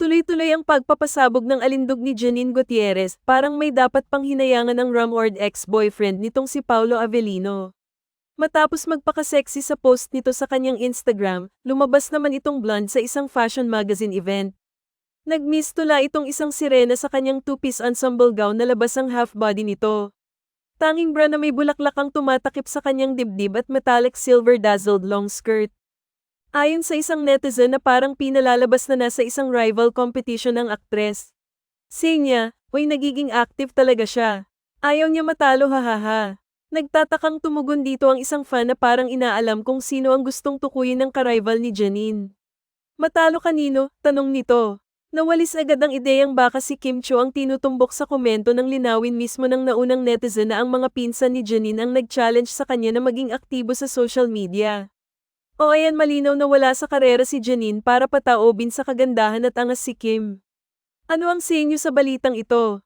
Tuloy-tuloy ang pagpapasabog ng alindog ni Janine Gutierrez, parang may dapat pang hinayangan ng Rumord ex-boyfriend nitong si Paulo Avellino. Matapos magpaka-sexy sa post nito sa kanyang Instagram, lumabas naman itong blonde sa isang fashion magazine event. Nag-miss tula itong isang sirena sa kanyang two-piece ensemble gown na labas ang half-body nito. Tanging bra na may bulaklak ang tumatakip sa kanyang dibdib at metallic silver dazzled long skirt. Ayon sa isang netizen na parang pinalalabas na nasa isang rival competition ng aktres. Niya, uy nagiging active talaga siya. Ayaw niya matalo hahaha. Nagtatakang tumugon dito ang isang fan na parang inaalam kung sino ang gustong tukuyin ng karival ni Janine. Matalo kanino? Tanong nito. Nawalis agad ang ideyang baka si Kim Cho ang tinutumbok sa komento ng linawin mismo ng naunang netizen na ang mga pinsan ni Janine ang nag-challenge sa kanya na maging aktibo sa social media. O ayan malinaw na wala sa karera si Janine para pataobin sa kagandahan at angas si Kim. Ano ang senyo sa balitang ito?